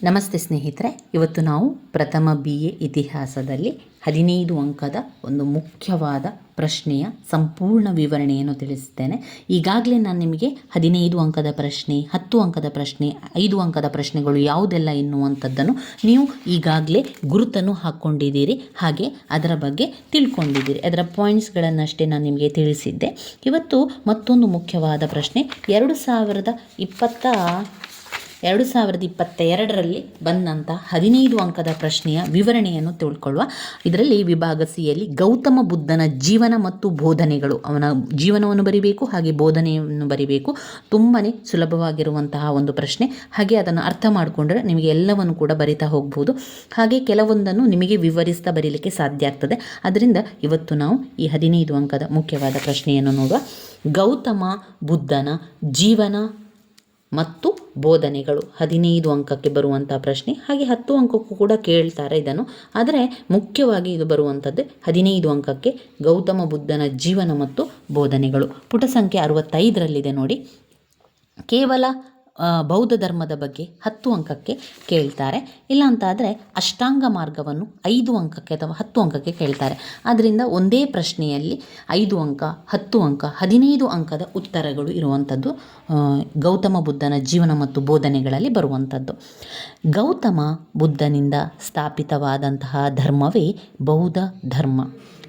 ನಮಸ್ತೆ ಸ್ನೇಹಿತರೆ, ಇವತ್ತು ನಾವು ಪ್ರಥಮ ಬಿ ಎ ಇತಿಹಾಸದಲ್ಲಿ ಹದಿನೈದು ಅಂಕದ ಒಂದು ಮುಖ್ಯವಾದ ಪ್ರಶ್ನೆಯ ಸಂಪೂರ್ಣ ವಿವರಣೆಯನ್ನು ತಿಳಿಸುತ್ತೇನೆ ಈಗಾಗಲೇ ನಾನು ನಿಮಗೆ ಹದಿನೈದು ಅಂಕದ ಪ್ರಶ್ನೆ, ಹತ್ತು ಅಂಕದ ಪ್ರಶ್ನೆ, ಐದು ಅಂಕದ ಪ್ರಶ್ನೆಗಳು ಯಾವುದೆಲ್ಲ ಎನ್ನುವಂಥದ್ದನ್ನು ನೀವು ಈಗಾಗಲೇ ಗುರುತನ್ನು ಹಾಕ್ಕೊಂಡಿದ್ದೀರಿ, ಹಾಗೆ ಅದರ ಬಗ್ಗೆ ತಿಳ್ಕೊಂಡಿದ್ದೀರಿ. ಅದರ ಪಾಯಿಂಟ್ಸ್ಗಳನ್ನಷ್ಟೇ ನಾನು ನಿಮಗೆ ತಿಳಿಸಿದ್ದೆ. ಇವತ್ತು ಮತ್ತೊಂದು ಮುಖ್ಯವಾದ ಪ್ರಶ್ನೆ, ಎರಡು ಸಾವಿರದ ಇಪ್ಪತ್ತ ಎರಡು ಸಾವಿರದ ಇಪ್ಪತ್ತ ಎರಡರಲ್ಲಿ ಬಂದಂಥ ಹದಿನೈದು ಅಂಕದ ಪ್ರಶ್ನೆಯ ವಿವರಣೆಯನ್ನು ತಿಳ್ಕೊಳ್ಳುವ. ಇದರಲ್ಲಿ ವಿಭಾಗ ಸಿಯಲ್ಲಿ ಗೌತಮ ಬುದ್ಧನ ಜೀವನ ಮತ್ತು ಬೋಧನೆಗಳು. ಅವನ ಜೀವನವನ್ನು ಬರಿಬೇಕು, ಹಾಗೆ ಬೋಧನೆಯನ್ನು ಬರಿಬೇಕು. ತುಂಬಾ ಸುಲಭವಾಗಿರುವಂತಹ ಒಂದು ಪ್ರಶ್ನೆ. ಹಾಗೆ ಅದನ್ನು ಅರ್ಥ ಮಾಡಿಕೊಂಡ್ರೆ ನಿಮಗೆ ಎಲ್ಲವನ್ನು ಕೂಡ ಬರಿತಾ ಹೋಗ್ಬೋದು. ಹಾಗೆ ಕೆಲವೊಂದನ್ನು ನಿಮಗೆ ವಿವರಿಸ್ತಾ ಬರೀಲಿಕ್ಕೆ ಸಾಧ್ಯ ಆಗ್ತದೆ. ಅದರಿಂದ ಇವತ್ತು ನಾವು ಈ ಹದಿನೈದು ಅಂಕದ ಮುಖ್ಯವಾದ ಪ್ರಶ್ನೆಯನ್ನು ನೋಡುವ. ಗೌತಮ ಬುದ್ಧನ ಜೀವನ ಮತ್ತು ಬೋಧನೆಗಳು ಹದಿನೈದು ಅಂಕಕ್ಕೆ ಬರುವಂಥ ಪ್ರಶ್ನೆ, ಹಾಗೆ ಹತ್ತು ಅಂಕಕ್ಕೂ ಕೂಡ ಕೇಳ್ತಾರೆ ಇದನ್ನು. ಆದರೆ ಮುಖ್ಯವಾಗಿ ಇದು ಬರುವಂಥದ್ದು ಹದಿನೈದು ಅಂಕಕ್ಕೆ ಗೌತಮ ಬುದ್ಧನ ಜೀವನ ಮತ್ತು ಬೋಧನೆಗಳು. ಪುಟ ಸಂಖ್ಯೆ ಅರವತ್ತೈದರಲ್ಲಿದೆ ನೋಡಿ. ಕೇವಲ ಬೌದ್ಧ ಧರ್ಮದ ಬಗ್ಗೆ ಹತ್ತು ಅಂಕಕ್ಕೆ ಕೇಳ್ತಾರೆ. ಇಲ್ಲ ಅಂತಾದರೆ ಅಷ್ಟಾಂಗ ಮಾರ್ಗವನ್ನು ಐದು ಅಂಕಕ್ಕೆ ಅಥವಾ ಹತ್ತು ಅಂಕಕ್ಕೆ ಕೇಳ್ತಾರೆ. ಆದ್ದರಿಂದ ಒಂದೇ ಪ್ರಶ್ನೆಯಲ್ಲಿ ಐದು ಅಂಕ, ಹತ್ತು ಅಂಕ, ಹದಿನೈದು ಅಂಕದ ಉತ್ತರಗಳು ಇರುವಂಥದ್ದು ಗೌತಮ ಬುದ್ಧನ ಜೀವನ ಮತ್ತು ಬೋಧನೆಗಳಲ್ಲಿ ಬರುವಂಥದ್ದು. ಗೌತಮ ಬುದ್ಧನಿಂದ ಸ್ಥಾಪಿತವಾದಂತಹ ಧರ್ಮವೇ ಬೌದ್ಧ ಧರ್ಮ.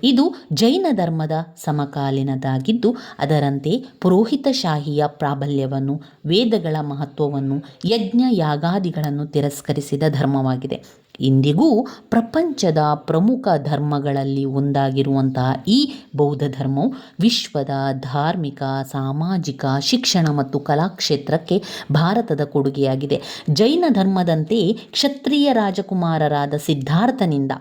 ಇದು ಜೈನ ಧರ್ಮದ ಸಮಕಾಲೀನದಾಗಿದ್ದು, ಅದರಂತೆ ಪುರೋಹಿತಶಾಹಿಯ ಪ್ರಾಬಲ್ಯವನ್ನು, ವೇದಗಳ ಮಹತ್ವವನ್ನು ಯಜ್ಞ ಯಾಗಾದಿಗಳನ್ನು ತಿರಸ್ಕರಿಸಿದ ಧರ್ಮವಾಗಿದೆ. ಇಂದಿಗೂ ಪ್ರಪಂಚದ ಪ್ರಮುಖ ಧರ್ಮಗಳಲ್ಲಿ ಒಂದಾಗಿರುವಂತಹ ಈ ಬೌದ್ಧ ಧರ್ಮವು ವಿಶ್ವದ ಧಾರ್ಮಿಕ, ಸಾಮಾಜಿಕ, ಶಿಕ್ಷಣ ಮತ್ತು ಕಲಾಕ್ಷೇತ್ರಕ್ಕೆ ಭಾರತದ ಕೊಡುಗೆಯಾಗಿದೆ. ಜೈನ ಧರ್ಮದಂತೆಯೇ ಕ್ಷತ್ರಿಯ ರಾಜಕುಮಾರರಾದ ಸಿದ್ಧಾರ್ಥನಿಂದ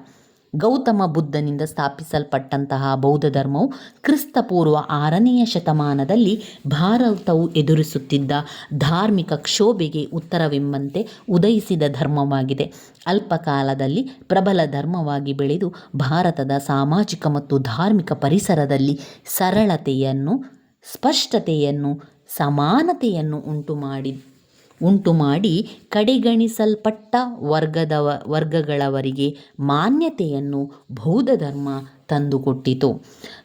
ಗೌತಮ ಬುದ್ಧನಿಂದ ಸ್ಥಾಪಿಸಲ್ಪಟ್ಟಂತಹ ಬೌದ್ಧ ಧರ್ಮವು ಕ್ರಿಸ್ತಪೂರ್ವ ಆರನೆಯ ಶತಮಾನದಲ್ಲಿ ಭಾರತವು ಎದುರಿಸುತ್ತಿದ್ದ ಧಾರ್ಮಿಕ ಕ್ಷೋಭೆಗೆ ಉತ್ತರವೆಂಬಂತೆ ಉದಯಿಸಿದ ಧರ್ಮವಾಗಿದೆ. ಅಲ್ಪಕಾಲದಲ್ಲಿ ಪ್ರಬಲ ಧರ್ಮವಾಗಿ ಬೆಳೆದು ಭಾರತದ ಸಾಮಾಜಿಕ ಮತ್ತು ಧಾರ್ಮಿಕ ಪರಿಸರದಲ್ಲಿ ಸರಳತೆಯನ್ನು, ಸ್ಪಷ್ಟತೆಯನ್ನು, ಸಮಾನತೆಯನ್ನು ಉಂಟು ಮಾಡಿ ಉಂಟು ಮಾಡಿ ಕಡೆಗಣಿಸಲ್ಪಟ್ಟ ವರ್ಗದವ ವರ್ಗಗಳವರಿಗೆ ಮಾನ್ಯತೆಯನ್ನು ಬೌದ್ಧ ಧರ್ಮ ತಂದುಕೊಟ್ಟಿತು.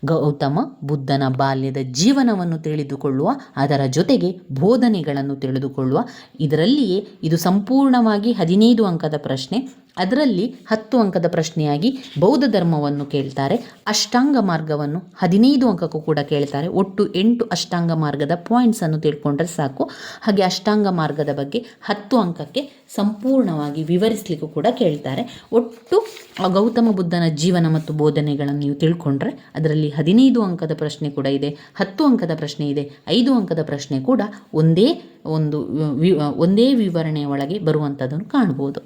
ಗೌತಮ ಬುದ್ಧನ ಬಾಲ್ಯದ ಜೀವನವನ್ನು ತಿಳಿದುಕೊಳ್ಳುವ, ಅದರ ಜೊತೆಗೆ ಬೋಧನೆಗಳನ್ನು ತಿಳಿದುಕೊಳ್ಳುವ, ಇದರಲ್ಲಿಯೇ ಇದು ಸಂಪೂರ್ಣವಾಗಿ ಹದಿನೈದು ಅಂಕದ ಪ್ರಶ್ನೆ, ಅದರಲ್ಲಿ ಹತ್ತು ಅಂಕದ ಪ್ರಶ್ನೆಯಾಗಿ ಬೌದ್ಧ ಧರ್ಮವನ್ನು ಕೇಳ್ತಾರೆ. ಅಷ್ಟಾಂಗ ಮಾರ್ಗವನ್ನು ಹದಿನೈದು ಅಂಕಕ್ಕೂ ಕೂಡ ಕೇಳ್ತಾರೆ. ಒಟ್ಟು ಎಂಟು ಅಷ್ಟಾಂಗ ಮಾರ್ಗದ ಪಾಯಿಂಟ್ಸನ್ನು ತಿಳ್ಕೊಂಡ್ರೆ ಸಾಕು. ಹಾಗೆ ಅಷ್ಟಾಂಗ ಮಾರ್ಗದ ಬಗ್ಗೆ ಹತ್ತು ಅಂಕಕ್ಕೆ ಸಂಪೂರ್ಣವಾಗಿ ವಿವರಿಸಲಿಕ್ಕೂ ಕೂಡ ಕೇಳ್ತಾರೆ. ಒಟ್ಟು ಗೌತಮ ಬುದ್ಧನ ಜೀವನ ಮತ್ತು ಬೋಧನೆಗಳನ್ನು ನೀವು ತಿಳ್ಕೊಂಡ್ರೆ ಅದರಲ್ಲಿ ಹದಿನೈದು ಅಂಕದ ಪ್ರಶ್ನೆ ಕೂಡ ಇದೆ, ಹತ್ತು ಅಂಕದ ಪ್ರಶ್ನೆ ಇದೆ, ಐದು ಅಂಕದ ಪ್ರಶ್ನೆ ಕೂಡ ಒಂದೇ ಒಂದು ವಿ- ಒಂದೇ ವಿವರಣೆಯ ಒಳಗೆ ಬರುವಂಥದ್ದನ್ನು ಕಾಣ್ಬೋದು.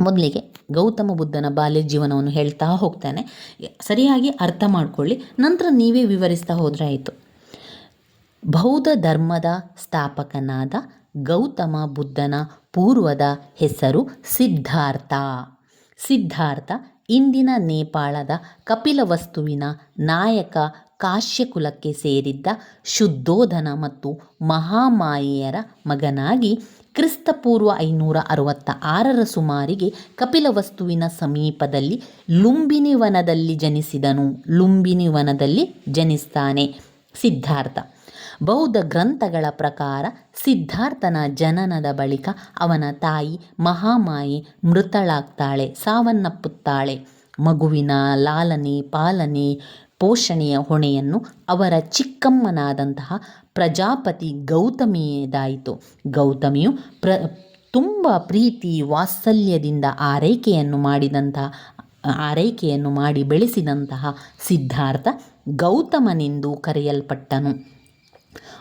ಮೊದಲಿಗೆ ಗೌತಮ ಬುದ್ಧನ ಬಾಲ್ಯ ಜೀವನವನ್ನು ಹೇಳ್ತಾ ಹೋಗ್ತಾನೆ. ಸರಿಯಾಗಿ ಅರ್ಥ ಮಾಡಿಕೊಳ್ಳಿ, ನಂತರ ನೀವೇ ವಿವರಿಸ್ತಾ ಹೋದರೆ ಆಯಿತು. ಬೌದ್ಧ ಧರ್ಮದ ಸ್ಥಾಪಕನಾದ ಗೌತಮ ಬುದ್ಧನ ಪೂರ್ವದ ಹೆಸರು ಸಿದ್ಧಾರ್ಥ. ಸಿದ್ಧಾರ್ಥ ಇಂದಿನ ನೇಪಾಳದ ಕಪಿಲವಸ್ತುವಿನ ನಾಯಕ ಕಾಶ್ಯಕುಲಕ್ಕೆ ಸೇರಿದ್ದ ಶುದ್ಧೋಧನ ಮತ್ತು ಮಹಾಮಾಯೆಯರ ಮಗನಾಗಿ ಕ್ರಿಸ್ತಪೂರ್ವ ಐನೂರ ಅರವತ್ತ ಆರರ ಸುಮಾರಿಗೆ ಕಪಿಲವಸ್ತುವಿನ ಸಮೀಪದಲ್ಲಿ ಲುಂಬಿನಿ ವನದಲ್ಲಿ ಜನಿಸಿದನು. ಲುಂಬಿನಿ ವನದಲ್ಲಿ ಜನಿಸ್ತಾನೆ. ಸಿದ್ಧಾರ್ಥ ಬೌದ್ಧ ಗ್ರಂಥಗಳ ಪ್ರಕಾರ ಸಿದ್ಧಾರ್ಥನ ಜನನದ ಬಳಿಕ ಅವನ ತಾಯಿ ಮಹಾಮಾಯಿ ಮೃತಳಾಗ್ತಾಳೆ, ಸಾವನ್ನಪ್ಪುತ್ತಾಳೆ. ಮಗುವಿನ ಲಾಲನೆ, ಪಾಲನೆ, ಪೋಷಣೆಯ ಹೊಣೆಯನ್ನು ಅವರ ಚಿಕ್ಕಮ್ಮನಾದಂತಹ ಪ್ರಜಾಪತಿ ಗೌತಮಿಯದಾಯಿತು. ಗೌತಮಿಯು ಪ್ರ, ತುಂಬ ಪ್ರೀತಿ ವಾತ್ಸಲ್ಯದಿಂದ ಆರೈಕೆಯನ್ನು ಮಾಡಿದಂತಹ ಆರೈಕೆಯನ್ನು ಮಾಡಿ ಬೆಳೆಸಿದಂತಹ ಸಿದ್ಧಾರ್ಥ ಗೌತಮನೆಂದು ಕರೆಯಲ್ಪಟ್ಟನು.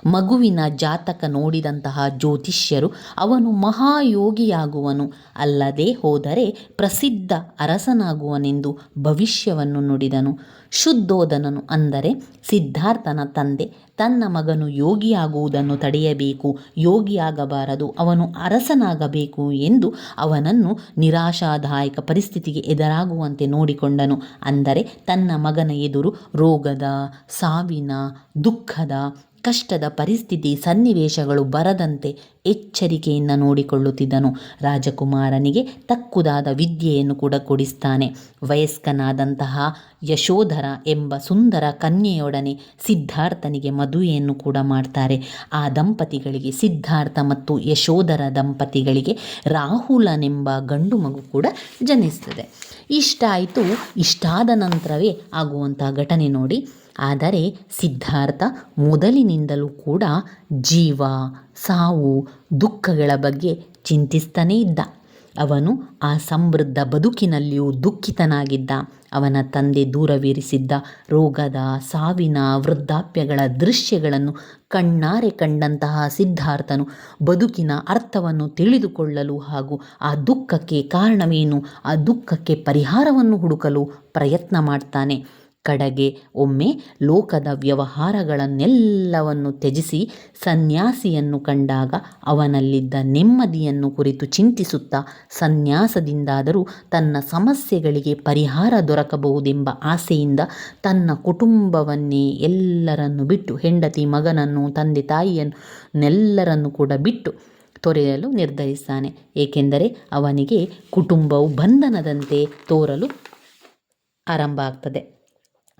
ಮಗುವಿನ ಜಾತಕ ನೋಡಿದಂತಹ ಜ್ಯೋತಿಷ್ಯರು ಅವನು ಮಹಾಯೋಗಿಯಾಗುವನು. ಅಲ್ಲದೆ ಹೋದರೆ ಪ್ರಸಿದ್ಧ ಅರಸನಾಗುವನೆಂದು ಭವಿಷ್ಯವನ್ನು ನುಡಿದನು. ಶುದ್ಧೋಧನನು ಅಂದರೆ ಸಿದ್ಧಾರ್ಥನ ತಂದೆ. ತನ್ನ ಮಗನು ಯೋಗಿಯಾಗುವುದನ್ನು ತಡೆಯಬೇಕು. ಯೋಗಿಯಾಗಬಾರದು. ಅವನು ಅರಸನಾಗಬೇಕು ಎಂದು ಅವನನ್ನು ನಿರಾಶಾದಾಯಕ ಪರಿಸ್ಥಿತಿಗೆ ಎದುರಾಗುವಂತೆ ನೋಡಿಕೊಂಡನು. ಅಂದರೆ ತನ್ನ ಮಗನ ಎದುರು ರೋಗದ, ಸಾವಿನ, ದುಃಖದ ಕಷ್ಟದ ಪರಿಸ್ಥಿತಿ ಸನ್ನಿವೇಶಗಳು ಬರದಂತೆ ಎಚ್ಚರಿಕೆಯಿಂದ ನೋಡಿಕೊಳ್ಳುತ್ತಿದ್ದನು. ರಾಜಕುಮಾರನಿಗೆ ತಕ್ಕುದಾದ ವಿದ್ಯೆಯನ್ನು ಕೂಡ ಕೊಡಿಸ್ತಾನೆ. ವಯಸ್ಕನಾದಂತಹ ಯಶೋಧರ ಎಂಬ ಸುಂದರ ಕನ್ಯೆಯೊಡನೆ ಸಿದ್ಧಾರ್ಥನಿಗೆ ಮದುವೆಯನ್ನು ಕೂಡ ಮಾಡ್ತಾರೆ. ಆ ದಂಪತಿಗಳಿಗೆ, ಸಿದ್ಧಾರ್ಥ ಮತ್ತು ಯಶೋಧರ ದಂಪತಿಗಳಿಗೆ ರಾಹುಲನೆಂಬ ಗಂಡು ಮಗು ಕೂಡ ಜನಿಸ್ತದೆ. ಇಷ್ಟ ಆಯಿತು ಇಷ್ಟಾದ ನಂತರವೇ ಆಗುವಂತಹ ಘಟನೆ ನೋಡಿ ಆದರೆ ಸಿದ್ಧಾರ್ಥ ಮೊದಲಿನಿಂದಲೂ ಕೂಡ ಜೀವ, ಸಾವು, ದುಃಖಗಳ ಬಗ್ಗೆ ಚಿಂತಿಸ್ತಾನೇ ಇದ್ದ. ಅವನು ಆ ಸಮೃದ್ಧ ಬದುಕಿನಲ್ಲಿಯೂ ದುಃಖಿತನಾಗಿದ್ದ. ಅವನ ತಂದೆ ದೂರವಿರಿಸಿದ್ದ ರೋಗದ, ಸಾವಿನ ವೃದ್ಧಾಪ್ಯಗಳ ದೃಶ್ಯಗಳನ್ನು ಕಣ್ಣಾರೆ ಕಂಡಂತಹ ಸಿದ್ಧಾರ್ಥನು ಬದುಕಿನ ಅರ್ಥವನ್ನು ತಿಳಿದುಕೊಳ್ಳಲು ಹಾಗೂ ಆ ದುಃಖಕ್ಕೆ ಕಾರಣವೇನು, ಆ ದುಃಖಕ್ಕೆ ಪರಿಹಾರವನ್ನು ಹುಡುಕಲು ಪ್ರಯತ್ನ ಮಾಡ್ತಾನೆ. ಕಡೆಗೆ ಒಮ್ಮೆ ಲೋಕದ ವ್ಯವಹಾರಗಳನ್ನೆಲ್ಲವನ್ನು ತ್ಯಜಿಸಿ ಸನ್ಯಾಸಿಯನ್ನು ಕಂಡಾಗ ಅವನಲ್ಲಿದ್ದ ನೆಮ್ಮದಿಯನ್ನು ಕುರಿತು ಚಿಂತಿಸುತ್ತಾ ಸನ್ಯಾಸದಿಂದಾದರೂ ತನ್ನ ಸಮಸ್ಯೆಗಳಿಗೆ ಪರಿಹಾರ ದೊರಕಬಹುದೆಂಬ ಆಸೆಯಿಂದ ತನ್ನ ಕುಟುಂಬವನ್ನೇ ಎಲ್ಲರನ್ನು ಬಿಟ್ಟು ಹೆಂಡತಿ ಮಗನನ್ನು ತಂದೆ ತಾಯಿಯನ್ನೆಲ್ಲರನ್ನು ಕೂಡ ಬಿಟ್ಟು ತೊರೆಯಲು ನಿರ್ಧರಿಸ್ತಾನೆ. ಏಕೆಂದರೆ ಅವನಿಗೆ ಕುಟುಂಬವು ಬಂಧನದಂತೆ ತೋರಲು ಆರಂಭ ಆಗ್ತದೆ.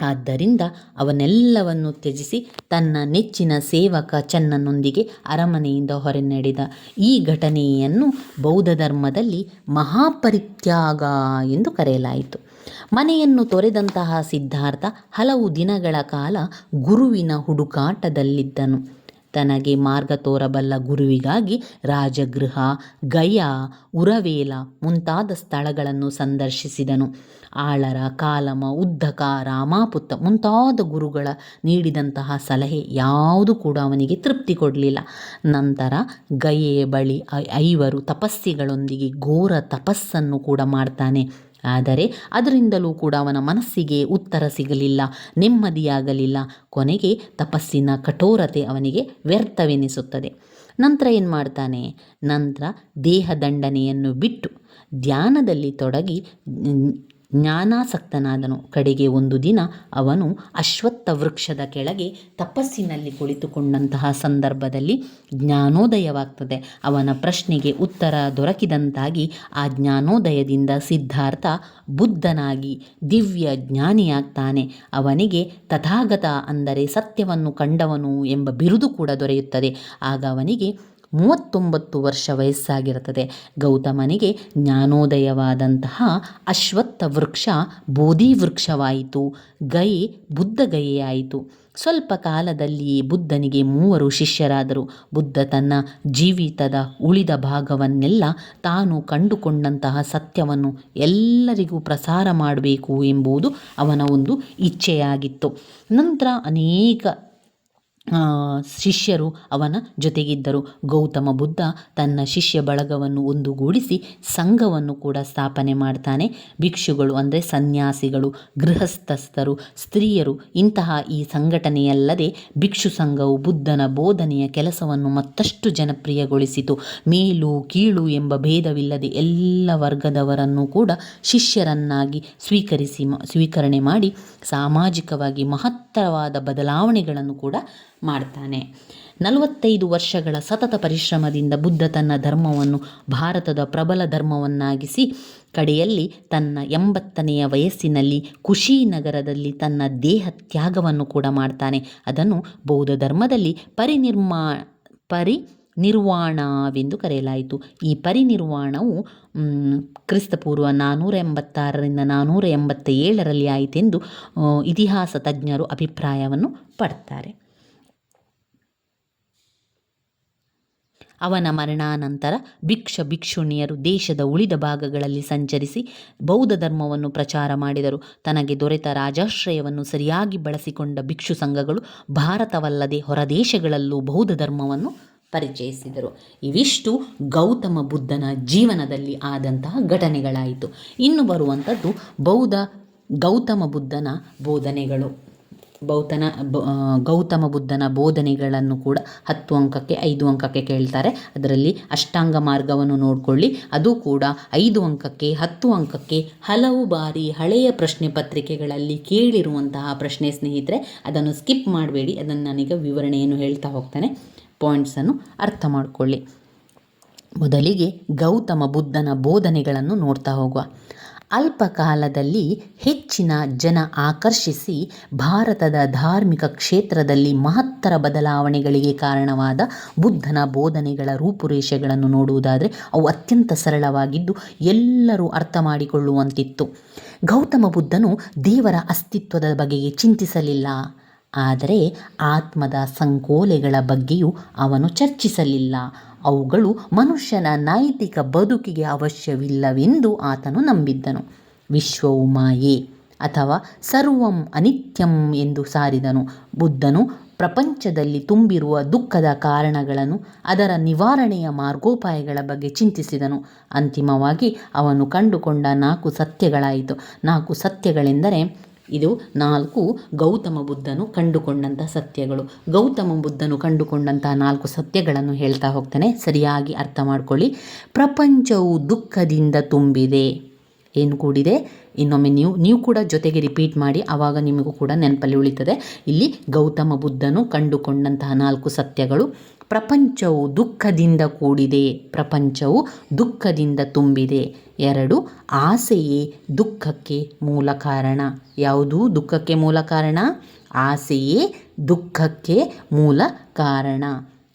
ಆದ್ದರಿಂದ ಅವನೆಲ್ಲವನ್ನು ತ್ಯಜಿಸಿ ತನ್ನ ನೆಚ್ಚಿನ ಸೇವಕ ಚನ್ನನೊಂದಿಗೆ ಅರಮನೆಯಿಂದ ಹೊರನಡೆದ ಈ ಘಟನೆಯನ್ನು ಬೌದ್ಧ ಧರ್ಮದಲ್ಲಿ ಮಹಾಪರಿತ್ಯಾಗ ಎಂದು ಕರೆಯಲಾಯಿತು. ಮನೆಯನ್ನು ತೊರೆದಂತಹ ಸಿದ್ಧಾರ್ಥ ಹಲವು ದಿನಗಳ ಕಾಲ ಗುರುವಿನ ಹುಡುಕಾಟದಲ್ಲಿದ್ದನು. ತನಗೆ ಮಾರ್ಗ ತೋರಬಲ್ಲ ಗುರುವಿಗಾಗಿ ರಾಜಗೃಹ, ಗಯಾ, ಉರವೇಲ ಮುಂತಾದ ಸ್ಥಳಗಳನ್ನು ಸಂದರ್ಶಿಸಿದನು. ಆಳರ ಕಾಲಮ, ಉದ್ದಕ, ರಾಮಾಪುತ್ತ ಮುಂತಾದ ಗುರುಗಳ ನೀಡಿದಂತಹ ಸಲಹೆ ಯಾವುದು ಕೂಡ ಅವನಿಗೆ ತೃಪ್ತಿ ಕೊಡಲಿಲ್ಲ. ನಂತರ ಗಯೆಯ ಬಳಿ ಐವರು ತಪಸ್ಸಿಗಳೊಂದಿಗೆ ಘೋರ ತಪಸ್ಸನ್ನು ಕೂಡ ಮಾಡ್ತಾನೆ. ಆದರೆ ಅದರಿಂದಲೂ ಕೂಡ ಅವನ ಮನಸ್ಸಿಗೆ ಉತ್ತರ ಸಿಗಲಿಲ್ಲ, ನೆಮ್ಮದಿಯಾಗಲಿಲ್ಲ. ಕೊನೆಗೆ ತಪಸ್ಸಿನ ಕಠೋರತೆ ಅವನಿಗೆ ವ್ಯರ್ಥವೆನಿಸುತ್ತದೆ. ನಂತರ ಏನು ಮಾಡ್ತಾನೆ? ನಂತರ ದೇಹದಂಡನೆಯನ್ನು ಬಿಟ್ಟು ಧ್ಯಾನದಲ್ಲಿ ತೊಡಗಿ ಜ್ಞಾನಾಸಕ್ತನಾದನು. ಕಡೆಗೆ ಒಂದು ದಿನ ಅವನು ಅಶ್ವತ್ಥ ವೃಕ್ಷದ ಕೆಳಗೆ ತಪಸ್ಸಿನಲ್ಲಿ ಕುಳಿತುಕೊಂಡಂತಹ ಸಂದರ್ಭದಲ್ಲಿ ಜ್ಞಾನೋದಯವಾಗ್ತದೆ. ಅವನ ಪ್ರಶ್ನೆಗೆ ಉತ್ತರ ದೊರಕಿದಂತಾಗಿ ಆ ಜ್ಞಾನೋದಯದಿಂದ ಸಿದ್ಧಾರ್ಥ ಬುದ್ಧನಾಗಿ ದಿವ್ಯ ಜ್ಞಾನಿಯಾಗ್ತಾನೆ. ಅವನಿಗೆ ತಥಾಗತ ಅಂದರೆ ಸತ್ಯವನ್ನು ಕಂಡವನು ಎಂಬ ಬಿರುದು ಕೂಡ ದೊರೆಯುತ್ತದೆ. ಆಗ ಅವನಿಗೆ ಮೂವತ್ತೊಂಬತ್ತು ವರ್ಷ ವಯಸ್ಸಾಗಿರುತ್ತದೆ. ಗೌತಮನಿಗೆ ಜ್ಞಾನೋದಯವಾದಂತಹ ಅಶ್ವತ್ಥ ವೃಕ್ಷ ಬೋಧಿ ವೃಕ್ಷವಾಯಿತು. ಗೈ ಬುದ್ಧ ಗೈಯಾಯಿತು ಸ್ವಲ್ಪ ಕಾಲದಲ್ಲಿಯೇ ಬುದ್ಧನಿಗೆ ಮೂವರು ಶಿಷ್ಯರಾದರು. ಬುದ್ಧ ತನ್ನ ಜೀವಿತದ ಉಳಿದ ಭಾಗವನ್ನೆಲ್ಲ ತಾನು ಕಂಡುಕೊಂಡಂತಹ ಸತ್ಯವನ್ನು ಎಲ್ಲರಿಗೂ ಪ್ರಸಾರ ಮಾಡಬೇಕು ಎಂಬುದು ಅವನ ಒಂದು ಇಚ್ಛೆಯಾಗಿತ್ತು. ನಂತರ ಅನೇಕ ಶಿಷ್ಯರು ಅವನ ಜೊತೆಗಿದ್ದರು. ಗೌತಮ ಬುದ್ಧ ತನ್ನ ಶಿಷ್ಯ ಬಳಗವನ್ನು ಒಂದುಗೂಡಿಸಿ ಸಂಘವನ್ನು ಕೂಡ ಸ್ಥಾಪನೆ ಮಾಡ್ತಾನೆ. ಭಿಕ್ಷುಗಳು ಅಂದರೆ ಸನ್ಯಾಸಿಗಳು, ಗೃಹಸ್ಥಸ್ಥರು, ಸ್ತ್ರೀಯರು, ಇಂತಹ ಈ ಸಂಘಟನೆಯಲ್ಲದೆ ಭಿಕ್ಷು ಸಂಘವು ಬುದ್ಧನ ಬೋಧನೆಯ ಕೆಲಸವನ್ನು ಮತ್ತಷ್ಟು ಜನಪ್ರಿಯಗೊಳಿಸಿತು. ಮೇಲು, ಕೀಳು ಎಂಬ ಭೇದವಿಲ್ಲದೆ ಎಲ್ಲ ವರ್ಗದವರನ್ನು ಕೂಡ ಶಿಷ್ಯರನ್ನಾಗಿ ಸ್ವೀಕರಿಸಿ ಸ್ವೀಕರಣೆ ಮಾಡಿ ಸಾಮಾಜಿಕವಾಗಿ ಮಹತ್ತರವಾದ ಬದಲಾವಣೆಗಳನ್ನು ಕೂಡ ಮಾಡ್ತಾನೆ. ನಲವತ್ತೈದು ವರ್ಷಗಳ ಸತತ ಪರಿಶ್ರಮದಿಂದ ಬುದ್ಧ ತನ್ನ ಧರ್ಮವನ್ನು, ಭಾರತದ ಪ್ರಬಲ ಧರ್ಮವನ್ನಾಗಿಸಿ, ಕಡೆಯಲ್ಲಿ ತನ್ನ ಎಂಬತ್ತನೆಯ ವಯಸ್ಸಿನಲ್ಲಿ ಕುಶಿನಗರದಲ್ಲಿ ತನ್ನ ದೇಹ ತ್ಯಾಗವನ್ನು ಕೂಡ ಮಾಡ್ತಾನೆ. ಅದನ್ನು ಬೌದ್ಧ ಧರ್ಮದಲ್ಲಿ ಪರಿನಿರ್ಮಾ ಪರಿ ನಿರ್ವಾಣವೆಂದು ಕರೆಯಲಾಯಿತು. ಈ ಪರಿನಿರ್ವಾಣವು ಕ್ರಿಸ್ತಪೂರ್ವ ನಾನ್ನೂರ ಎಂಬತ್ತಾರರಿಂದ ನಾನ್ನೂರ ಎಂಬತ್ತ ಏಳರಲ್ಲಿ ಆಯಿತೆಂದು ಇತಿಹಾಸ ತಜ್ಞರು ಅಭಿಪ್ರಾಯವನ್ನು ಪಡ್ತಾರೆ. ಅವನ ಮರಣಾನಂತರ ಭಿಕ್ಷ ಭಿಕ್ಷುಣಿಯರು ದೇಶದ ಉಳಿದ ಭಾಗಗಳಲ್ಲಿ ಸಂಚರಿಸಿ ಬೌದ್ಧ ಧರ್ಮವನ್ನು ಪ್ರಚಾರ ಮಾಡಿದರು. ತನಗೆ ದೊರೆತ ರಾಜಾಶ್ರಯವನ್ನು ಸರಿಯಾಗಿ ಬಳಸಿಕೊಂಡ ಭಿಕ್ಷು ಸಂಘಗಳು ಭಾರತವಲ್ಲದೆ ಹೊರದೇಶಗಳಲ್ಲೂ ಬೌದ್ಧ ಧರ್ಮವನ್ನು ಪರಿಚಯಿಸಿದರು. ಇವಿಷ್ಟು ಗೌತಮ ಬುದ್ಧನ ಜೀವನದಲ್ಲಿ ಆದಂತಹ ಘಟನೆಗಳಾಯಿತು. ಇನ್ನು ಬರುವಂಥದ್ದು ಬೌದ್ಧ ಗೌತಮ ಬುದ್ಧನ ಬೋಧನೆಗಳು. ಬೌತನ ಗೌತಮ ಬುದ್ಧನ ಬೋಧನೆಗಳನ್ನು ಕೂಡ ಹತ್ತು ಅಂಕಕ್ಕೆ, ಐದು ಅಂಕಕ್ಕೆ ಕೇಳ್ತಾರೆ. ಅದರಲ್ಲಿ ಅಷ್ಟಾಂಗ ಮಾರ್ಗವನ್ನು ನೋಡಿಕೊಳ್ಳಿ. ಅದು ಕೂಡ ಐದು ಅಂಕಕ್ಕೆ, ಹತ್ತು ಅಂಕಕ್ಕೆ ಹಲವು ಬಾರಿ ಹಳೆಯ ಪ್ರಶ್ನೆ ಪತ್ರಿಕೆಗಳಲ್ಲಿ ಕೇಳಿರುವಂತಹ ಪ್ರಶ್ನೆ ಸ್ನೇಹಿತರೆ, ಅದನ್ನು ಸ್ಕಿಪ್ ಮಾಡಬೇಡಿ. ಅದನ್ನು ನಾನೀಗ ವಿವರಣೆಯನ್ನು ಹೇಳ್ತಾ ಹೋಗ್ತಾನೆ. ಪಾಯಿಂಟ್ಸನ್ನು ಅರ್ಥ ಮಾಡಿಕೊಳ್ಳಿ. ಮೊದಲಿಗೆ ಗೌತಮ ಬುದ್ಧನ ಬೋಧನೆಗಳನ್ನು ನೋಡ್ತಾ ಹೋಗುವ. ಅಲ್ಪ ಕಾಲದಲ್ಲಿ ಹೆಚ್ಚಿನ ಜನ ಆಕರ್ಷಿಸಿ ಭಾರತದ ಧಾರ್ಮಿಕ ಕ್ಷೇತ್ರದಲ್ಲಿ ಮಹತ್ತರ ಬದಲಾವಣೆಗಳಿಗೆ ಕಾರಣವಾದ ಬುದ್ಧನ ಬೋಧನೆಗಳ ರೂಪುರೇಷೆಗಳನ್ನು ನೋಡುವುದಾದರೆ ಅವು ಅತ್ಯಂತ ಸರಳವಾಗಿದ್ದು ಎಲ್ಲರೂ ಅರ್ಥ ಮಾಡಿಕೊಳ್ಳುವಂತಿತ್ತು. ಗೌತಮ ಬುದ್ಧನು ದೇವರ ಅಸ್ತಿತ್ವದ ಬಗೆಗೆ ಚಿಂತಿಸಲಿಲ್ಲ. ಆದರೆ ಆತ್ಮದ ಸಂಕೋಲೆಗಳ ಬಗ್ಗೆಯೂ ಅವನು ಚರ್ಚಿಸಲಿಲ್ಲ. ಅವುಗಳು ಮನುಷ್ಯನ ನೈತಿಕ ಬದುಕಿಗೆ ಅವಶ್ಯವಿಲ್ಲವೆಂದು ಆತನು ನಂಬಿದ್ದನು. ವಿಶ್ವವು ಮಾಯೆ ಅಥವಾ ಸರ್ವಂ ಅನಿತ್ಯಂ ಎಂದು ಸಾರಿದನು. ಬುದ್ಧನು ಪ್ರಪಂಚದಲ್ಲಿ ತುಂಬಿರುವ ದುಃಖದ ಕಾರಣಗಳನ್ನು ಅದರ ನಿವಾರಣೆಯ ಮಾರ್ಗೋಪಾಯಗಳ ಬಗ್ಗೆ ಚಿಂತಿಸಿದನು. ಅಂತಿಮವಾಗಿ ಅವನು ಕಂಡುಕೊಂಡ ನಾಲ್ಕು ಸತ್ಯಗಳಾಯಿತು. ನಾಲ್ಕು ಸತ್ಯಗಳೆಂದರೆ ಇದು ನಾಲ್ಕು ಗೌತಮ ಬುದ್ಧನು ಕಂಡುಕೊಂಡಂಥ ಸತ್ಯಗಳು. ಗೌತಮ ಬುದ್ಧನು ಕಂಡುಕೊಂಡಂತಹ ನಾಲ್ಕು ಸತ್ಯಗಳನ್ನು ಹೇಳ್ತಾ ಹೋಗ್ತಾನೆ. ಸರಿಯಾಗಿ ಅರ್ಥ ಮಾಡ್ಕೊಳ್ಳಿ. ಪ್ರಪಂಚವು ದುಃಖದಿಂದ ತುಂಬಿದೆ. ಏನು ಕೂಡಿದೆ? ಇನ್ನೊಮ್ಮೆ ನೀವು ನೀವು ಕೂಡ ಜೊತೆಗೆ ರಿಪೀಟ್ ಮಾಡಿ, ಆವಾಗ ನಿಮಗೂ ಕೂಡ ನೆನಪಲ್ಲಿ ಉಳಿತದೆ. ಇಲ್ಲಿ ಗೌತಮ ಬುದ್ಧನು ಕಂಡುಕೊಂಡಂತಹ ನಾಲ್ಕು ಸತ್ಯಗಳು. ಪ್ರಪಂಚವು ದುಃಖದಿಂದ ಕೂಡಿದೆ, ಪ್ರಪಂಚವು ದುಃಖದಿಂದ ತುಂಬಿದೆ. ಎರಡು, ಆಸೆಯೇ ದುಃಖಕ್ಕೆ ಮೂಲ ಕಾರಣ. ಯಾವುದು ದುಃಖಕ್ಕೆ ಮೂಲ ಕಾರಣ? ಆಸೆಯೇ ದುಃಖಕ್ಕೆ ಮೂಲ ಕಾರಣ.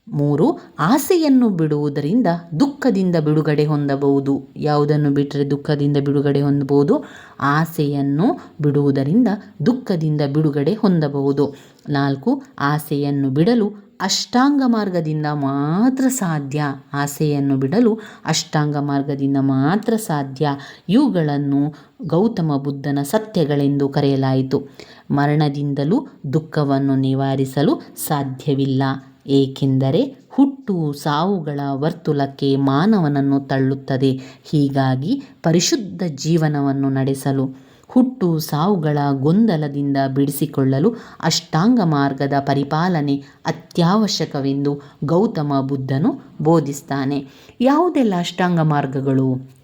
ಮೂರು, ಆಸೆಯನ್ನು ಬಿಡುವುದರಿಂದ ದುಃಖದಿಂದ ಬಿಡುಗಡೆ ಹೊಂದಬಹುದು. ಯಾವುದನ್ನು ಬಿಟ್ಟರೆ ದುಃಖದಿಂದ ಬಿಡುಗಡೆ ಹೊಂದಬಹುದು? ಆಸೆಯನ್ನು ಬಿಡುವುದರಿಂದ ದುಃಖದಿಂದ ಬಿಡುಗಡೆ ಹೊಂದಬಹುದು. ನಾಲ್ಕು, ಆಸೆಯನ್ನು ಬಿಡಲು ಅಷ್ಟಾಂಗ ಮಾರ್ಗದಿಂದ ಮಾತ್ರ ಸಾಧ್ಯ. ಆಸೆಯನ್ನು ಬಿಡಲು ಅಷ್ಟಾಂಗ ಮಾರ್ಗದಿಂದ ಮಾತ್ರ ಸಾಧ್ಯ. ಇವುಗಳನ್ನು ಗೌತಮ ಬುದ್ಧನ ಸತ್ಯಗಳೆಂದು ಕರೆಯಲಾಯಿತು. ಮರಣದಿಂದಲೂ ದುಃಖವನ್ನು ನಿವಾರಿಸಲು ಸಾಧ್ಯವಿಲ್ಲ. ಏಕೆಂದರೆ ಹುಟ್ಟು ಸಾವುಗಳ ವರ್ತುಲಕ್ಕೆ ಮಾನವನನ್ನು ತಳ್ಳುತ್ತದೆ. ಹೀಗಾಗಿ ಪರಿಶುದ್ಧ ಜೀವನವನ್ನು ನಡೆಸಲು ಹುಟ್ಟು ಸಾವುಗಳ ಗೊಂದಲದಿಂದ ಬಿಡಿಸಿಕೊಳ್ಳಲು ಅಷ್ಟಾಂಗ ಮಾರ್ಗದ ಪರಿಪಾಲನೆ ಅತ್ಯವಶ್ಯಕವೆಂದು ಗೌತಮ ಬುದ್ಧನು ಬೋಧಿಸ್ತಾನೆ. ಯಾವುದೆಲ್ಲ ಅಷ್ಟಾಂಗ ಮಾರ್ಗಗಳು?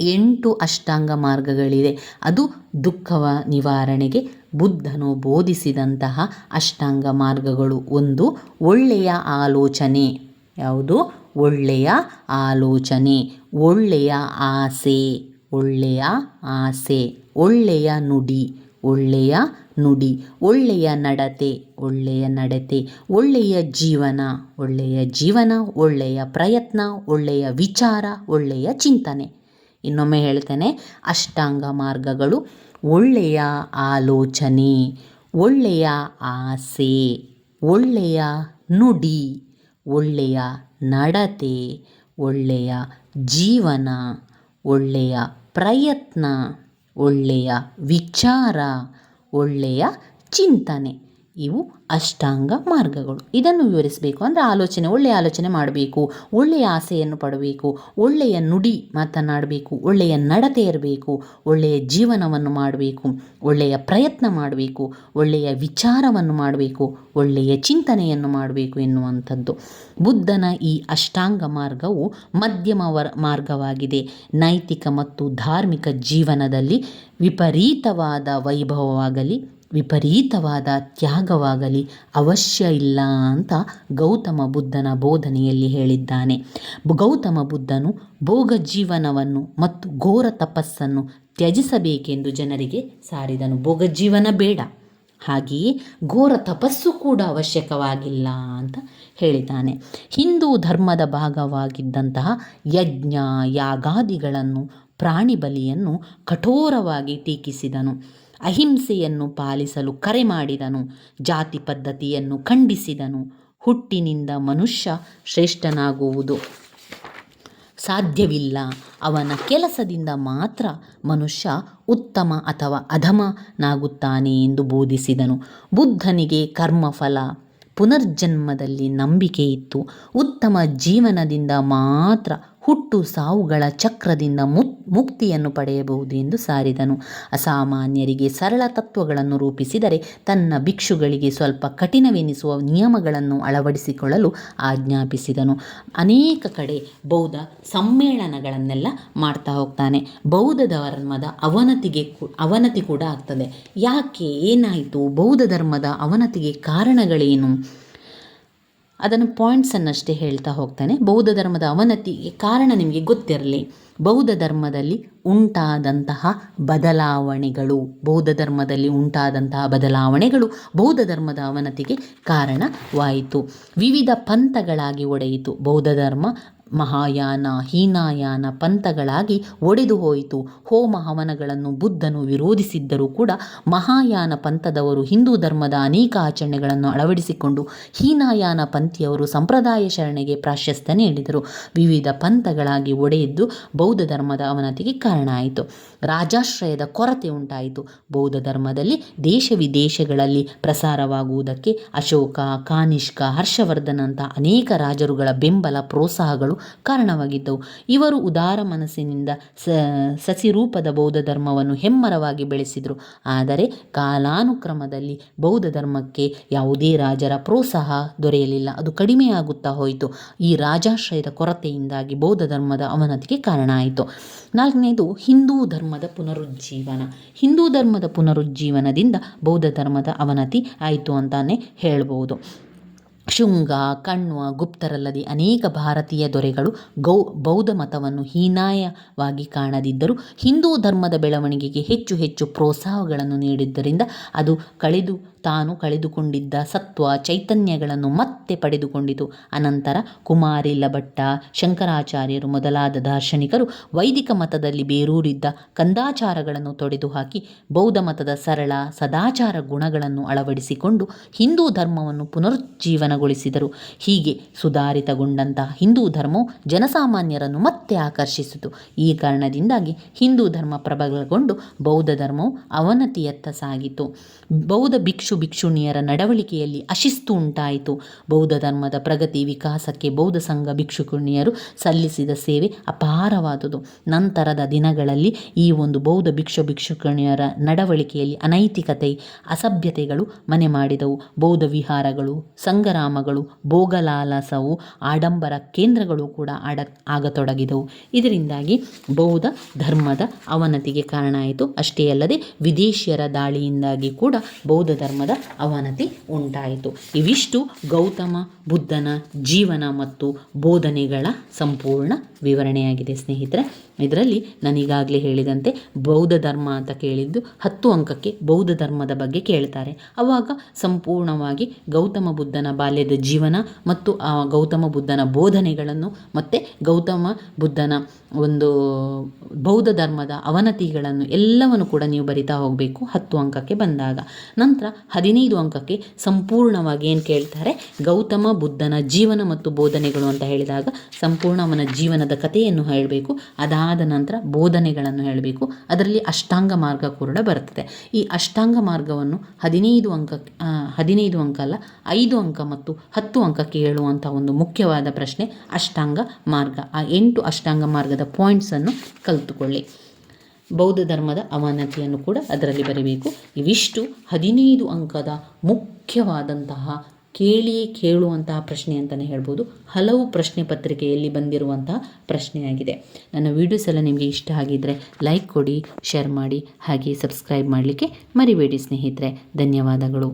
ಎಂಟು ಅಷ್ಟಾಂಗ ಮಾರ್ಗಗಳಿದೆ ಅದು ದುಃಖವ ನಿವಾರಣೆಗೆ ಬುದ್ಧನು ಬೋಧಿಸಿದಂತಹ ಅಷ್ಟಾಂಗ ಮಾರ್ಗಗಳು. ಒಂದು, ಒಳ್ಳೆಯ ಆಲೋಚನೆ. ಯಾವುದು? ಒಳ್ಳೆಯ ಆಲೋಚನೆ. ಒಳ್ಳೆಯ ಆಸೆ. ಒಳ್ಳೆಯ ಆಸೆ. ಒಳ್ಳೆಯ ನುಡಿ ಒಳ್ಳೆಯ ನುಡಿ, ಒಳ್ಳೆಯ ನಡತೆ ಒಳ್ಳೆಯ ನಡತೆ, ಒಳ್ಳೆಯ ಜೀವನ ಒಳ್ಳೆಯ ಜೀವನ, ಒಳ್ಳೆಯ ಪ್ರಯತ್ನ, ಒಳ್ಳೆಯ ವಿಚಾರ, ಒಳ್ಳೆಯ ಚಿಂತನೆ. ಇನ್ನೊಮ್ಮೆ ಹೇಳ್ತೇನೆ, ಅಷ್ಟಾಂಗ ಮಾರ್ಗಗಳು, ಒಳ್ಳೆಯ ಆಲೋಚನೆ, ಒಳ್ಳೆಯ ಆಸೆ, ಒಳ್ಳೆಯ ನುಡಿ, ಒಳ್ಳೆಯ ನಡತೆ, ಒಳ್ಳೆಯ ಜೀವನ, ಒಳ್ಳೆಯ ಪ್ರಯತ್ನ. ಒಳ್ಳೆಯ ವಿಚಾರ ಒಳ್ಳೆಯ ಚಿಂತನೆ. ಇವು ಅಷ್ಟಾಂಗ ಮಾರ್ಗಗಳು. ಇದನ್ನು ವಿವರಿಸಬೇಕು ಅಂದರೆ ಆಲೋಚನೆ, ಒಳ್ಳೆಯ ಆಲೋಚನೆ ಮಾಡಬೇಕು, ಒಳ್ಳೆಯ ಆಸೆಯನ್ನು ಪಡಬೇಕು, ಒಳ್ಳೆಯ ನುಡಿ ಮಾತನಾಡಬೇಕು, ಒಳ್ಳೆಯ ನಡತೆ ಇರಬೇಕು, ಒಳ್ಳೆಯ ಜೀವನವನ್ನು ಮಾಡಬೇಕು, ಒಳ್ಳೆಯ ಪ್ರಯತ್ನ ಮಾಡಬೇಕು, ಒಳ್ಳೆಯ ವಿಚಾರವನ್ನು ಮಾಡಬೇಕು, ಒಳ್ಳೆಯ ಚಿಂತನೆಯನ್ನು ಮಾಡಬೇಕು ಎನ್ನುವಂಥದ್ದು. ಬುದ್ಧನ ಈ ಅಷ್ಟಾಂಗ ಮಾರ್ಗವು ಮಧ್ಯಮ ಮಾರ್ಗವಾಗಿದೆ. ನೈತಿಕ ಮತ್ತು ಧಾರ್ಮಿಕ ಜೀವನದಲ್ಲಿ ವಿಪರೀತವಾದ ವೈಭವವಾಗಲಿ ವಿಪರೀತವಾದ ತ್ಯಾಗವಾಗಲಿ ಅವಶ್ಯ ಇಲ್ಲ ಅಂತ ಗೌತಮ ಬುದ್ಧನ ಬೋಧನೆಯಲ್ಲಿ ಹೇಳಿದ್ದಾನೆ. ಗೌತಮ ಬುದ್ಧನು ಭೋಗ ಜೀವನವನ್ನು ಮತ್ತು ಘೋರ ತಪಸ್ಸನ್ನು ತ್ಯಜಿಸಬೇಕೆಂದು ಜನರಿಗೆ ಸಾರಿದನು. ಭೋಗ ಜೀವನ ಬೇಡ. ಹಾಗೆಯೇ ಘೋರ ತಪಸ್ಸು ಕೂಡ ಅವಶ್ಯಕವಾಗಿಲ್ಲ ಅಂತ ಹೇಳಿದ್ದಾನೆ. ಹಿಂದೂ ಧರ್ಮದ ಭಾಗವಾಗಿದ್ದಂತಹ ಯಜ್ಞ, ಯಾಗಾದಿಗಳನ್ನು ಪ್ರಾಣಿ ಬಲಿಯನ್ನು ಕಠೋರವಾಗಿ ಟೀಕಿಸಿದನು. ಅಹಿಂಸೆಯನ್ನು ಪಾಲಿಸಲು ಕರೆ ಮಾಡಿದನು, ಜಾತಿ ಪದ್ಧತಿಯನ್ನು ಖಂಡಿಸಿದನು, ಹುಟ್ಟಿನಿಂದ ಮನುಷ್ಯ ಶ್ರೇಷ್ಠನಾಗುವುದು. ಸಾಧ್ಯವಿಲ್ಲ, ಅವನ ಕೆಲಸದಿಂದ ಮಾತ್ರ ಮನುಷ್ಯ ಉತ್ತಮ ಅಥವಾ ಅಧಮನಾಗುತ್ತಾನೆ ಎಂದು ಬೋಧಿಸಿದನು. ಬುದ್ಧನಿಗೆ ಕರ್ಮಫಲ, ಪುನರ್ಜನ್ಮದಲ್ಲಿ ನಂಬಿಕೆ ಇತ್ತು. ಉತ್ತಮ ಜೀವನದಿಂದ ಮಾತ್ರ ಹುಟ್ಟು ಸಾವುಗಳ ಚಕ್ರದಿಂದ ಮುಕ್ ಮುಕ್ತಿಯನ್ನು ಪಡೆಯಬಹುದು ಎಂದು ಸಾರಿದನು. ಅಸಾಮಾನ್ಯರಿಗೆ ಸರಳ ತತ್ವಗಳನ್ನು ರೂಪಿಸಿದರೆ ತನ್ನ ಭಿಕ್ಷುಗಳಿಗೆ ಸ್ವಲ್ಪ ಕಠಿಣವೆನಿಸುವ ನಿಯಮಗಳನ್ನು ಅಳವಡಿಸಿಕೊಳ್ಳಲು ಆಜ್ಞಾಪಿಸಿದನು. ಅನೇಕ ಕಡೆ ಬೌದ್ಧ ಸಮ್ಮೇಳನಗಳನ್ನೆಲ್ಲ ಮಾಡ್ತಾ ಹೋಗ್ತಾನೆ. ಬೌದ್ಧ ಧರ್ಮದ ಅವನತಿಗೆ ಅವನತಿ ಕೂಡ ಆಗ್ತದೆ. ಯಾಕೆ ಏನಾಯಿತು? ಬೌದ್ಧ ಧರ್ಮದ ಅವನತಿಗೆ ಕಾರಣಗಳೇನು? ಅದನ್ನು ಪಾಯಿಂಟ್ಸನ್ನಷ್ಟೇ ಹೇಳ್ತಾ ಹೋಗ್ತಾನೆ. ಬೌದ್ಧ ಧರ್ಮದ ಅವನತಿಗೆ ಕಾರಣ ನಿಮಗೆ ಗೊತ್ತಿರಲಿ. ಬೌದ್ಧ ಧರ್ಮದಲ್ಲಿ ಉಂಟಾದಂತಹ ಬದಲಾವಣೆಗಳು, ಬೌದ್ಧ ಧರ್ಮದಲ್ಲಿ ಉಂಟಾದಂತಹ ಬದಲಾವಣೆಗಳು ಬೌದ್ಧ ಧರ್ಮದ ಅವನತಿಗೆ ಕಾರಣವಾಯಿತು. ವಿವಿಧ ಪಂಥಗಳಾಗಿ ಒಡೆಯಿತು. ಬೌದ್ಧ ಧರ್ಮ ಮಹಾಯಾನ, ಹೀನಾಯಾನ ಪಂಥಗಳಾಗಿ ಒಡೆದು ಹೋಯಿತು. ಹೋಮ ಹವನಗಳನ್ನು ಬುದ್ಧನು ವಿರೋಧಿಸಿದ್ದರೂ ಕೂಡ ಮಹಾಯಾನ ಪಂಥದವರು ಹಿಂದೂ ಧರ್ಮದ ಅನೇಕ ಆಚರಣೆಗಳನ್ನು ಅಳವಡಿಸಿಕೊಂಡು ಹೀನಾಯಾನ ಪಂಥಿಯವರು ಸಂಪ್ರದಾಯ ಶರಣೆಗೆ ಪ್ರಾಶಸ್ತ್ಯ ನೀಡಿದರು. ವಿವಿಧ ಪಂಥಗಳಾಗಿ ಒಡೆಯಿದ್ದು ಬೌದ್ಧ ಧರ್ಮದ ಅವನತಿಗೆ ಕಾರಣ ಆಯಿತು. ರಾಜಾಶ್ರಯದ ಕೊರತೆ ಉಂಟಾಯಿತು. ಬೌದ್ಧ ಧರ್ಮದಲ್ಲಿ ದೇಶ ವಿದೇಶಗಳಲ್ಲಿ ಪ್ರಸಾರವಾಗುವುದಕ್ಕೆ ಅಶೋಕ, ಕಾನಿಷ್ಕ ಹರ್ಷವರ್ಧನಂಥ ಅನೇಕ ರಾಜರುಗಳ ಬೆಂಬಲ ಪ್ರೋತ್ಸಾಹಗಳು ಕಾರಣವಾಗಿದ್ದವು. ಇವರು ಉದಾರ ಮನಸ್ಸಿನಿಂದ ಸ ಸಸಿರೂಪದ ಬೌದ್ಧ ಧರ್ಮವನ್ನು ಹೆಮ್ಮರವಾಗಿ ಬೆಳೆಸಿದರು. ಆದರೆ ಕಾಲಾನುಕ್ರಮದಲ್ಲಿ ಬೌದ್ಧ ಧರ್ಮಕ್ಕೆ ಯಾವುದೇ ರಾಜರ ಪ್ರೋತ್ಸಾಹ ದೊರೆಯಲಿಲ್ಲ. ಅದು ಕಡಿಮೆಯಾಗುತ್ತಾ ಹೋಯಿತು. ಈ ರಾಜಾಶ್ರಯದ ಕೊರತೆಯಿಂದಾಗಿ ಬೌದ್ಧ ಧರ್ಮದ ಅವನತಿಗೆ ಕಾರಣ ಆಯಿತು. ನಾಲ್ಕನೇದು ಹಿಂದೂ ಧರ್ಮದ ಪುನರುಜ್ಜೀವನ. ಹಿಂದೂ ಧರ್ಮದ ಪುನರುಜ್ಜೀವನದಿಂದ ಬೌದ್ಧ ಧರ್ಮದ ಅವನತಿ ಆಯಿತು ಅಂತಾನೆ ಹೇಳ್ಬೋದು. ಶುಂಗ ಕಣ್ವ, ಗುಪ್ತರಲ್ಲದೆ ಅನೇಕ ಭಾರತೀಯ ದೊರೆಗಳು ಗೌ, ಬೌದ್ಧ ಮತವನ್ನು ಹೀನಾಯವಾಗಿ ಕಾಣದಿದ್ದರೂ ಹಿಂದೂ ಧರ್ಮದ ಬೆಳವಣಿಗೆಗೆ ಹೆಚ್ಚು ಹೆಚ್ಚು ಪ್ರೋತ್ಸಾಹಗಳನ್ನು ನೀಡಿದ್ದರಿಂದ ಅದು ಕಳೆದು ತಾನು ಕಳೆದುಕೊಂಡಿದ್ದ ಸತ್ವ ಚೈತನ್ಯಗಳನ್ನು ಮತ್ತೆ ಪಡೆದುಕೊಂಡಿತು. ಅನಂತರ ಕುಮಾರಿಲ ಭಟ್ಟ ಶಂಕರಾಚಾರ್ಯರು ಮೊದಲಾದ ದಾರ್ಶನಿಕರು ವೈದಿಕ ಮತದಲ್ಲಿ ಬೇರೂರಿದ್ದ ಕಂದಾಚಾರಗಳನ್ನು ತೊಡೆದುಹಾಕಿ ಬೌದ್ಧ ಮತದ ಸರಳ ಸದಾಚಾರ ಗುಣಗಳನ್ನು ಅಳವಡಿಸಿಕೊಂಡು ಹಿಂದೂ ಧರ್ಮವನ್ನು ಪುನರುಜ್ಜೀವನಗೊಳಿಸಿದರು. ಹೀಗೆ ಸುಧಾರಿತಗೊಂಡಂತಹ ಹಿಂದೂ ಧರ್ಮವು ಜನಸಾಮಾನ್ಯರನ್ನು ಮತ್ತೆ ಆಕರ್ಷಿಸಿತು. ಈ ಕಾರಣದಿಂದಾಗಿ ಹಿಂದೂ ಧರ್ಮ ಪ್ರಬಲಗೊಂಡು ಬೌದ್ಧ ಧರ್ಮವು ಅವನತಿಯತ್ತ ಸಾಗಿತು. ಬೌದ್ಧ ಭಿಕ್ಷು ಭಿಕ್ಷುಣಿಯರ ನಡವಳಿಕೆಯಲ್ಲಿ ಅಶಿಸ್ತು ಉಂಟಾಯಿತು. ಬೌದ್ಧ ಧರ್ಮದ ಪ್ರಗತಿ ವಿಕಾಸಕ್ಕೆ ಬೌದ್ಧ ಸಂಘ ಭಿಕ್ಷುಕುಣಿಯರು ಸಲ್ಲಿಸಿದ ಸೇವೆ ಅಪಾರವಾದುದು. ನಂತರದ ದಿನಗಳಲ್ಲಿ ಈ ಒಂದು ಬೌದ್ಧ ಭಿಕ್ಷು ಭಿಕ್ಷುಕುಣಿಯರ ನಡವಳಿಕೆಯಲ್ಲಿ ಅನೈತಿಕತೆ, ಅಸಭ್ಯತೆಗಳು ಮನೆ ಮಾಡಿದವು. ಬೌದ್ಧ ವಿಹಾರಗಳು, ಸಂಗರಾಮಗಳು, ಭೋಗಲಾಲಸವು, ಆಡಂಬರ ಕೇಂದ್ರಗಳು ಕೂಡ ಆಡ ಆಗತೊಡಗಿದವು. ಇದರಿಂದಾಗಿ ಬೌದ್ಧ ಧರ್ಮದ ಅವನತಿಗೆ ಕಾರಣ ಆಯಿತು ಅಷ್ಟೇ ಅಲ್ಲದೆ ವಿದೇಶಿಯರ ದಾಳಿಯಿಂದಾಗಿ ಕೂಡ ಬೌದ್ಧ ಧರ್ಮದ ಅವನತಿ ಉಂಟಾಯಿತು. ಇವಿಷ್ಟು ಗೌತಮ, ಬುದ್ಧನ ಜೀವನ ಮತ್ತು ಬೋಧನೆಗಳ ಸಂಪೂರ್ಣ ವಿವರಣೆಯಾಗಿದೆ ಸ್ನೇಹಿತರೆ. ಇದರಲ್ಲಿ ನಾನೀಗಾಗಲೇ ಹೇಳಿದಂತೆ ಬೌದ್ಧ ಧರ್ಮ ಅಂತ ಕೇಳಿದ್ದು ಹತ್ತು ಅಂಕಕ್ಕೆ ಬೌದ್ಧ ಧರ್ಮದ ಬಗ್ಗೆ ಕೇಳ್ತಾರೆ. ಆವಾಗ ಸಂಪೂರ್ಣವಾಗಿ ಗೌತಮ ಬುದ್ಧನ ಬಾಲ್ಯದ ಜೀವನ ಮತ್ತು ಆ ಗೌತಮ ಬುದ್ಧನ ಬೋಧನೆಗಳನ್ನು ಮತ್ತು ಗೌತಮ ಬುದ್ಧನ ಒಂದು ಬೌದ್ಧ ಧರ್ಮದ ಅವನತಿಗಳನ್ನು ಎಲ್ಲವನ್ನು ಕೂಡ ನೀವು ಬರಿತಾ ಹೋಗಬೇಕು ಹತ್ತು ಅಂಕಕ್ಕೆ ಬಂದಾಗ. ನಂತರ ಹದಿನೈದು ಅಂಕಕ್ಕೆ ಸಂಪೂರ್ಣವಾಗಿ ಏನು ಕೇಳ್ತಾರೆ? ಗೌತಮ, ಬುದ್ಧನ ಜೀವನ ಮತ್ತು ಬೋಧನೆಗಳು ಅಂತ ಹೇಳಿದಾಗ ಸಂಪೂರ್ಣ ಅವನ ಜೀವನದ ಕಥೆಯನ್ನು ಹೇಳಬೇಕು. ಅದಾದ ನಂತರ ಬೋಧನೆಗಳನ್ನು ಹೇಳಬೇಕು. ಅದರಲ್ಲಿ ಅಷ್ಟಾಂಗ ಮಾರ್ಗ ಕೂಡ ಬರ್ತದೆ. ಈ ಅಷ್ಟಾಂಗ ಮಾರ್ಗವನ್ನು ಹದಿನೈದು ಅಂಕ ಹದಿನೈದು ಅಂಕ ಅಲ್ಲ, ಐದು ಅಂಕ ಮತ್ತು ಹತ್ತು ಅಂಕಕ್ಕೆ ಹೇಳುವಂಥ ಒಂದು ಮುಖ್ಯವಾದ ಪ್ರಶ್ನೆ ಅಷ್ಟಾಂಗ ಮಾರ್ಗ. ಆ ಎಂಟು ಅಷ್ಟಾಂಗ ಮಾರ್ಗದ ಪಾಯಿಂಟ್ಸನ್ನು ಕಲಿತುಕೊಳ್ಳಿ. ಬೌದ್ಧ ಧರ್ಮದ ಅವನತಿಯನ್ನು ಕೂಡ ಅದರಲ್ಲಿ ಬರೀಬೇಕು. ಇವಿಷ್ಟು ಹದಿನೈದು ಅಂಕದ ಮುಖ್ಯವಾದಂತಹ ಕೇಳಿಯೇ ಕೇಳುವಂತಹ ಪ್ರಶ್ನೆ ಅಂತಲೇ ಹೇಳ್ಬೋದು. ಹಲವು ಪ್ರಶ್ನೆ ಪತ್ರಿಕೆಯಲ್ಲಿ ಬಂದಿರುವಂತಹ ಪ್ರಶ್ನೆಯಾಗಿದೆ. ನನ್ನ ವೀಡಿಯೋಸ್ ಎಲ್ಲ ನಿಮಗೆ ಇಷ್ಟ ಆಗಿದ್ದರೆ ಲೈಕ್ ಕೊಡಿ, ಶೇರ್ ಮಾಡಿ ಹಾಗೆ ಸಬ್ಸ್ಕ್ರೈಬ್ ಮಾಡಲಿಕ್ಕೆ ಮರಿಬೇಡಿ ಸ್ನೇಹಿತರೆ. ಧನ್ಯವಾದಗಳು.